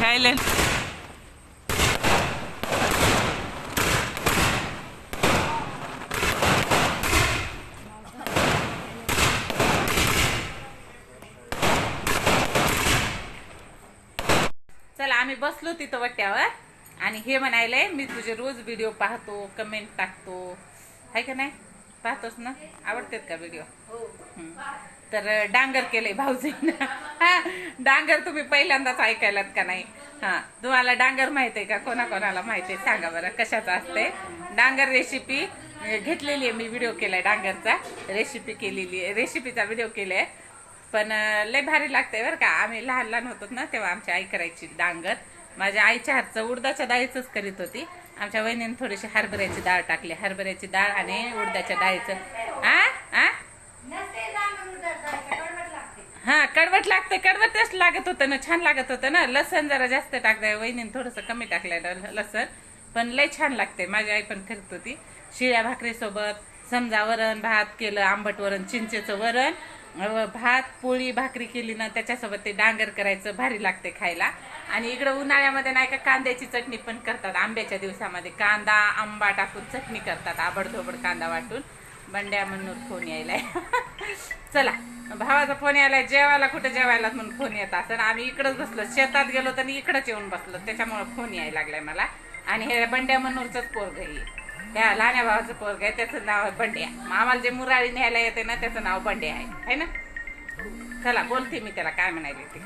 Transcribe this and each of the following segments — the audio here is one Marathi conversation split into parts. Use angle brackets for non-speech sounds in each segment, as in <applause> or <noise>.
खायले चला आम्ही बसलो तिथं वट्यावर आणि हे म्हणायलंय मी तुझे रोज व्हिडिओ पाहतो कमेंट टाकतो. आहे का नाही? पाहतोस ना? आवडतात का व्हिडिओ तर डांगर केलंय भाऊजींना. हा डांगर तुम्ही पहिल्यांदाच ऐकायलात का नाही? हा तुम्हाला डांगर माहीत आहे का? कोणाकोणाला माहिती आहे सांगा बरं कशाचं असते डांगर रेसिपी घेतलेली आहे मी व्हिडिओ केलाय डांगरचा. रेसिपी केलेली आहे रेसिपीचा व्हिडिओ केलाय. पण लय भारी लागतंय बरं का. आम्ही लहान लहान होतो ना तेव्हा आमची आई करायची डांगर. माझ्या आईच्या हातचं उडदाच्या डाळीचंच करीत होती. आमच्या वहिनीने थोडीशी हरभऱ्याची डाळ टाकली. हरभऱ्याची डाळ आणि उडदाच्या डाळीचं. आ? आ? हा कडवट लागते कडवट लागत होतं ना छान लागत होतं ना. लसण जरा जास्त टाकताय वहिनीने थोडस कमी टाकलंय लसण. पण लय छान लागते माझी आई पण फिरत होती. शिळ्या भाकरीसोबत समजा वरण भात केलं आंबट वरण चिंचेचं वरण भात पोळी भाकरी केली ना त्याच्यासोबत ते डांगर करायचं भारी लागते खायला. आणि इकडं उन्हाळ्यामध्ये नाही का कांद्याची चटणी पण करतात आंब्याच्या दिवसामध्ये. कांदा आंबा टाकून चटणी करतात आबडधोबड कांदा वाटून. बंड्या म्हणून फोन यायलाय चला भावाचा फोन यायलाय जेवायला कुठे जेवायला म्हणून फोन येत असं आम्ही इकडंच बसलो शेतात गेलो तर इकडंच येऊन बसलो. त्याच्यामुळे फोन यायला लागलाय मला. आणि हे बंड्या मनूरचंच पोरग आहे. त्या लहान्या भावाचं पोरग आहे. त्याचं नाव आहे बंड्या. आम्हाला जे मुराळी न्यायला येते ना त्याचं नाव बंड्या आहे. है ना? चला बोलते मी त्याला काय म्हणायला ते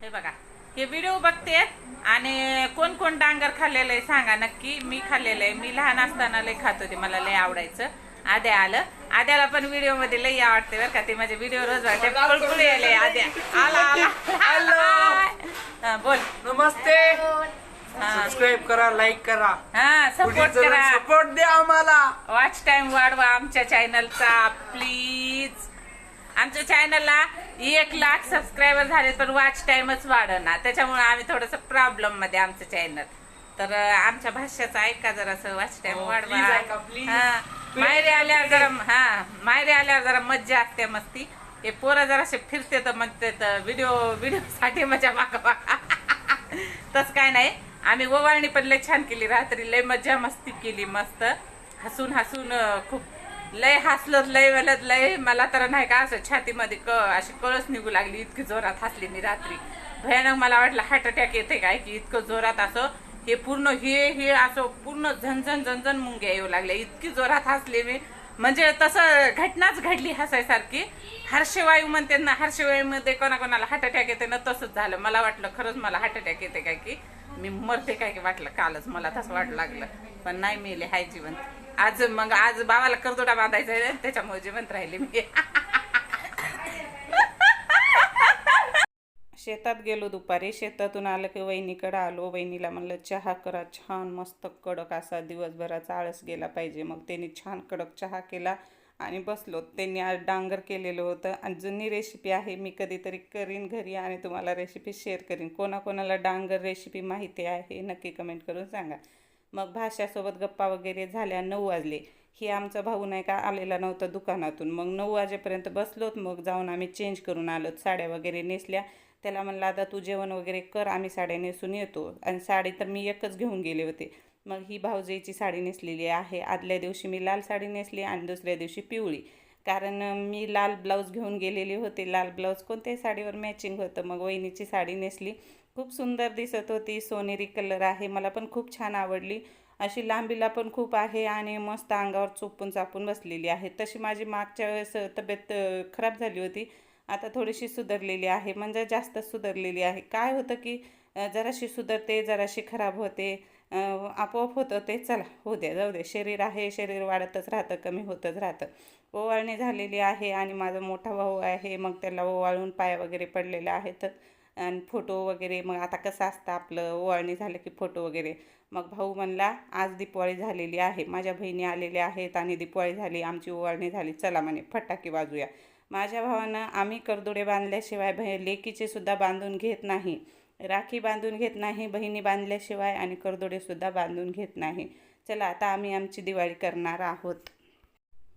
हे बघा. हे व्हिडिओ बघते. आणि कोण कोण डांगर खाल्लेलं आहे सांगा नक्की. मी खाल्लेलं आहे. मी लहान असताना लय खात होते. मला लय आवडायचं. आद्या आलं. आद्याला पण व्हिडिओमध्ये लय आवडते बरं का. ते माझे व्हिडिओ रोज वाटते. यायले आद्या. आला आला. हा, बोल. नमस्ते. हा. सबस्क्राईब करा लाईक करा. हा सपोर्ट करा. सपोर्ट द्या आम्हाला. वॉच टाइम वाढवा आमच्या चॅनलचा प्लीज आमच्या चॅनलला एक लाख सबस्क्रायबर झाले पण वॉच टाइमच वाढना. त्याच्यामुळे आम्ही थोडस प्रॉब्लेममध्ये आमचं चॅनल तर आमच्या भाष्याचं ऐका जरासं वॉच टाइम हो, वाढवा. हा मायरे आल्यावर जरा हा मायरे आल्यावर जरा मज्जा असते मस्ती. हे पोरं जरासे फिरते तर म्हणते तर व्हिडिओ व्हिडिओ <laughs> साठी मजा मागा <laughs> तस काय नाही. आम्ही ओवाळणी पण लय छान केली रात्री लय मजा मस्ती केली मस्त. हसून हसून खूप लय हसलं लय वेळत लय मला तर नाही का असं छातीमध्ये क अशी कळस निघू लागली इतकी जोरात हसली मी रात्री. भयानक मला वाटलं हार्ट अटॅक येते काय की इतकं जोरात असं हे पूर्ण हे हे असं पूर्ण झनझन झनझन मुंग्या येऊ लागल्या. इतकी जोरात हसले मी. म्हणजे तसं घटनाच घडली हसायसारखी. हर्षवायू म्हणते ना हर्षवायूमध्ये कोणाकोणाला हार्ट अटॅक येते ना तसंच झालं. मला वाटलं खरंच मला हार्ट अटॅक येते काय की मी मरते काय की वाटलं कालच. मला तसं वाटलं लागलं. पण नाही मेले हाय जिवंत. आज मग आज बाबाला करदोडा बांधायचा आहे त्याच्यामुळे जिवंत राहिले मी. शेतात गेलो दुपारी. शेतातून आलं की वहिनीकडं आलो. वहिनीला म्हणलं चहा करा छान मस्त कडक असा दिवसभराचा आळस गेला पाहिजे. मग त्यांनी छान कडक चहा केला आणि बसलो. त्यांनी आज डांगर केलेलं होतं. आणि जुनी रेसिपी आहे मी कधीतरी करीन घरी आणि तुम्हाला रेसिपी शेअर करीन. कोणाकोणाला डांगर रेसिपी माहिती आहे नक्की कमेंट करून सांगा. मग भाषासोबत गप्पा वगैरे झाल्या नऊ वाजले. ही आमचा भाऊ नाही का आलेला नव्हता दुकानातून. मग नऊ वाजेपर्यंत बसलोत मग जाऊन आम्ही चेंज करून आलोत. साड्या वगैरे नेसल्या. त्याला म्हणलं आता तू जेवण वगैरे कर आम्ही साड्या नेसून येतो. आणि साडी तर मी एकच घेऊन गेले होते. मग ही भाऊजाईची साडी नेसलेली आहे. आदल्या दिवशी मी लाल साडी नेसली आणि दुसऱ्या दिवशी पिवळी. कारण मी लाल ब्लाऊज घेऊन गेलेली होते. लाल ब्लाऊज कोणत्याही साडीवर मॅचिंग होतं. मग वहिनीची साडी नेसली. खूप सुंदर दिसत होती. सोनेरी कलर आहे. मला पण खूप छान आवडली. अशी लांबीला पण खूप आहे आणि मस्त अंगावर चोपून चापून बसलेली आहे. तशी माझी मागच्या वेळेस तब्येत खराब झाली होती. आता थोडीशी सुधारलेली आहे. म्हणजे जास्त सुधारलेली आहे. काय होतं की जराशी सुधारते जराशी खराब होते. आपोआप होतं ते चला होऊ द्या जाऊ दे शरीर आहे. शरीर वाढतच राहतं कमी होतच राहतं. ओवाळणी झालेली आहे आणि माझा मोठा भाऊ आहे. मग त्याला ओवाळून पाय वगैरे पडलेले आहेत. आणि फोटो वगैरे मग आता कसं असतं आपलं? ओवाळणी झालं की फोटो वगैरे. मग भाऊ म्हणला आज दिपवाळी झालेली आहे. माझ्या बहिणी आलेल्या आहेत आणि दिपवाळी झाली. आमची ओवाळणी झाली. चला म्हणे फटाके वाजूया. माझ्या भावानं आम्ही करदोडे बांधल्याशिवाय बह लेकीचे सुद्धा बांधून घेत नाही. राखी बांधून घेत नाही बहिणी बांधल्याशिवाय आणि करदोडेसुद्धा बांधून घेत नाही. चला आता आम्ही आमची दिवाळी करणार आहोत.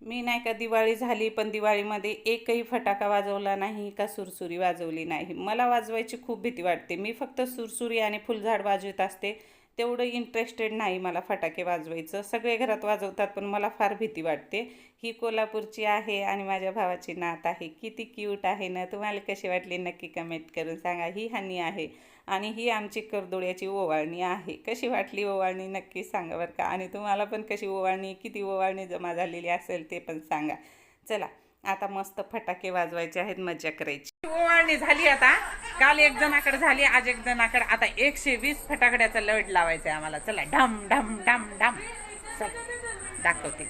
मी नाही का दिवाळी झाली पण दिवाळीमध्ये एकही फटाका वाजवला नाही का सुरसुरी वाजवली नाही. मला वाजवायची खूप भीती वाटते. मी फक्त सुरसुरी आणि फुलझाड वाजवत असते. तेवढं इंटरेस्टेड नाही मला फटाके वाजवायचं. सगळे घरात वाजवतात पण मला फार भीती वाटते. ही कोल्हापूरची आहे आणि माझ्या भावाची नात आहे. किती क्यूट आहे ना. तुम्हाला कशी वाटली नक्की कमेंट करून सांगा. ही हानी आहे. आणि ही आमची करदोड्याची ओवाळणी आहे. कशी वाटली ओवाळणी नक्की सांगा बरं का? आणि तुम्हाला पण कशी ओवाळणी किती ओवाळणी जमा झालेली असेल ते पण सांगा. चला आता मस्त फटाके वाजवायचे आहेत मजा करायची. ओवाळणी झाली आता? काल एक जणाकडे झाली आज एक जणाकडे. आता एकशे वीस फटाकड्याचा लढ लावायचा आहे आम्हाला. चला ढम ढम ढम ढम. दाखवते.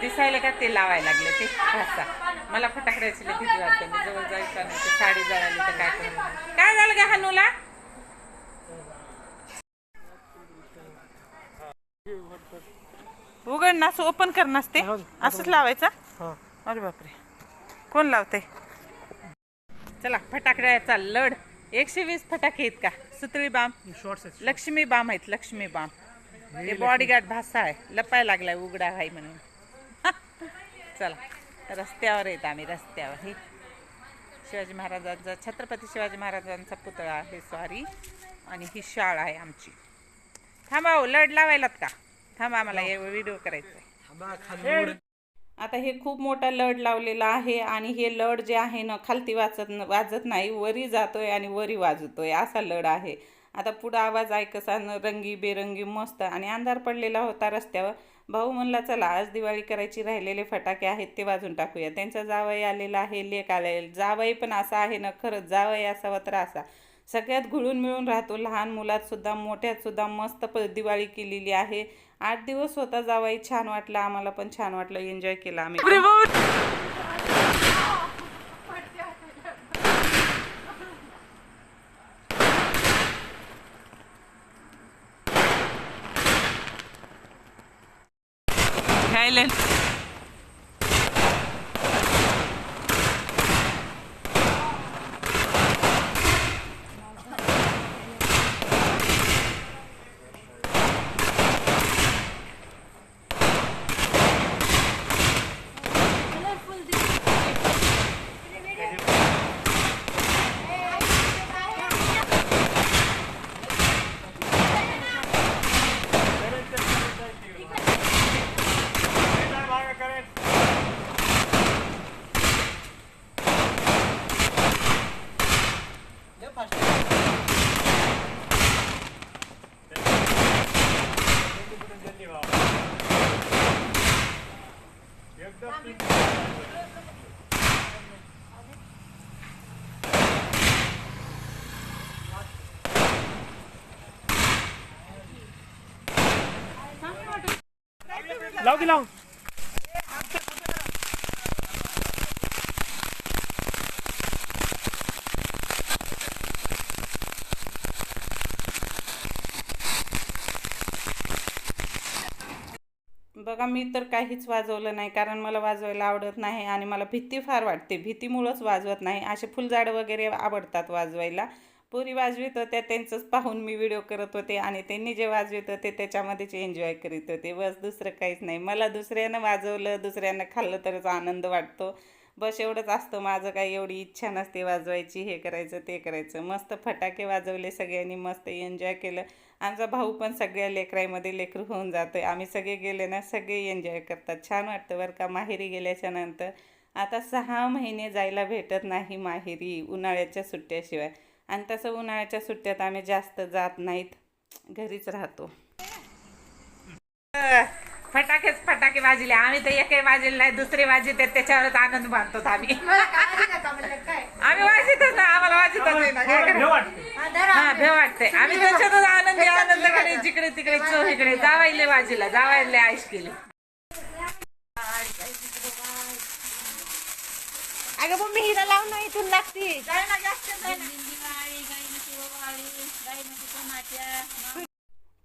दिसायला का ते लावायला लागले ते? भासा मला फटाकड्याची भीती वाटते. मी जवळ जायचं नाही? तर साडी जळाली तर काय करू? काय झालं का हनुला? उघड ना असं ओपन कर नसते असंच लावायचं? अरे बापरे. कोण लावते चला फटाकड्याचा लढ. एकशे वीस फटाके आहेत का? सुतळी बाम. लक्ष्मी बाम आहेत लक्ष्मी बाम. हे बॉडीगार्ड भाषा आहे. लपाय लागलाय उघडा आहे म्हणून. चला रस्त्यावर येत आम्ही रस्त्यावर. हे शिवाजी महाराजांचा छत्रपती शिवाजी महाराजांचा पुतळा आहे सॉरी आणि ही शाळा आहे आमची. थांबा हो लढ लावायलात का? थांबा आम्हाला व्हिडिओ करायचा आहे आता हे खूप मोठा लढ लावलेला आहे आणि हे लढ जे आहे ना खालती वाचत वाजत नाही वरी जातोय आणि वरी वाजतोय असा लढ आहे. आता पुढं आवाज ऐकसा रंगी बेरंगी मस्त आणि अंधार पडलेला होता रस्त्यावर. भाऊ म्हणला चला आज दिवाळी करायची राहिलेले फटाके आहेत ते वाजून टाकूया. त्यांचा जावई आलेला आहे लेख आलेला जावई पण असा आहे ना खरंच जावई असावा तर असा. सगळ्यात घुळून मिळून राहतो लहान मुलात सुद्धा मोठ्यात सुद्धा मस्त प दिवाळी केलेली आहे. आठ दिवस होता जावाई छान वाटलं आम्हाला पण छान वाटलं एन्जॉय केला आम्ही खायला लाव की लाव बघा मी तर काहीच वाजवलं नाही कारण मला वाजवायला आवडत नाही आणि मला भीती फार वाटते. भीतीमुळंच वाजवत नाही. असे फुलझाडं वगैरे आवडतात वाजवायला. पुरी वाजवित होत्या त्यांचंच पाहून मी व्हिडिओ करत होते आणि त्यांनी जे वाजवित होते त्याच्यामध्येच एन्जॉय करीत होते. बस दुसरं काहीच नाही. मला दुसऱ्यानं वाजवलं दुसऱ्यानं खाल्लं तरच आनंद वाटतो. बस एवढंच असतं. माझं काही एवढी इच्छा नसते वाजवायची हे करायचं ते करायचं. मस्त फटाके वाजवले सगळ्यांनी मस्त एन्जॉय केलं. आमचा भाऊ पण सगळ्या लेकराईमध्ये लेकरू होऊन जातो आहे आम्ही सगळे गेले ना सगळे एन्जॉय करतात. छान वाटतं बरं का माहेरी गेल्याच्यानंतर. आता सहा महिने जायला भेटत नाही माहेरी उन्हाळ्याच्या सुट्ट्याशिवाय. आणि तसं उन्हाळ्याच्या सुट्ट्यात आम्ही जास्त जात नाहीत. घरीच राहतो. फटाकेच फटाके वाजले. आम्ही तर एकही वाजले नाही दुसरे वाजते त्याच्यावरच आनंद मानतो आम्ही. आम्ही वाजतच ना आम्हाला वाजतच? हा वाटते. आम्ही त्याच्यातच आनंदी आनंदकडे जिकडे तिकडे चोहीकडे जावायले वाजीला जावायले आईश केली. अगं मम्मी हिरा लावून ना इथून लागती.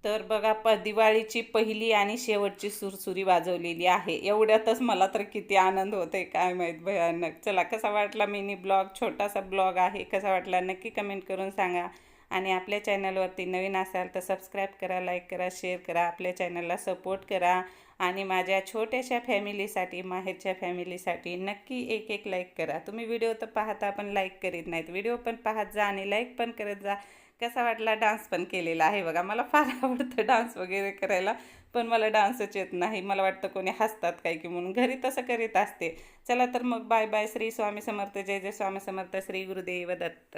तर बघा प दिवाळीची पहिली आणि शेवटची सुरसुरी वाजवलेली आहे. एवढ्यातच मला तर किती आनंद होते काय माहीत भयानक. चला कसा वाटला मिनी ब्लॉग? छोटासा ब्लॉग आहे. कसा वाटला नक्की कमेंट करून सांगा. आणि आपल्या चॅनलवरती नवीन असाल तर सबस्क्राईब करा लाईक करा शेअर करा. आपल्या चॅनलला सपोर्ट करा. आणि माझ्या छोट्याशा फॅमिलीसाठी माहेरच्या फॅमिलीसाठी नक्की एक एक लाईक करा. तुम्ही व्हिडिओ तर पाहता पण लाईक करीत नाहीत. व्हिडिओ पण पाहत जा आणि लाईक पण करत जा. कसा वाटला डान्स पण केलेला आहे बघा. मला फार <laughs> आवडतं डान्स वगैरे करायला पण मला डान्सच येत नाही. मला वाटतं कोणी हसतात काय की म्हणून. घरी तसं करीत असते. चला तर मग बाय बाय श्री स्वामी समर्थ. जय जय स्वामी समर्थ. श्री गुरुदेव दत्त.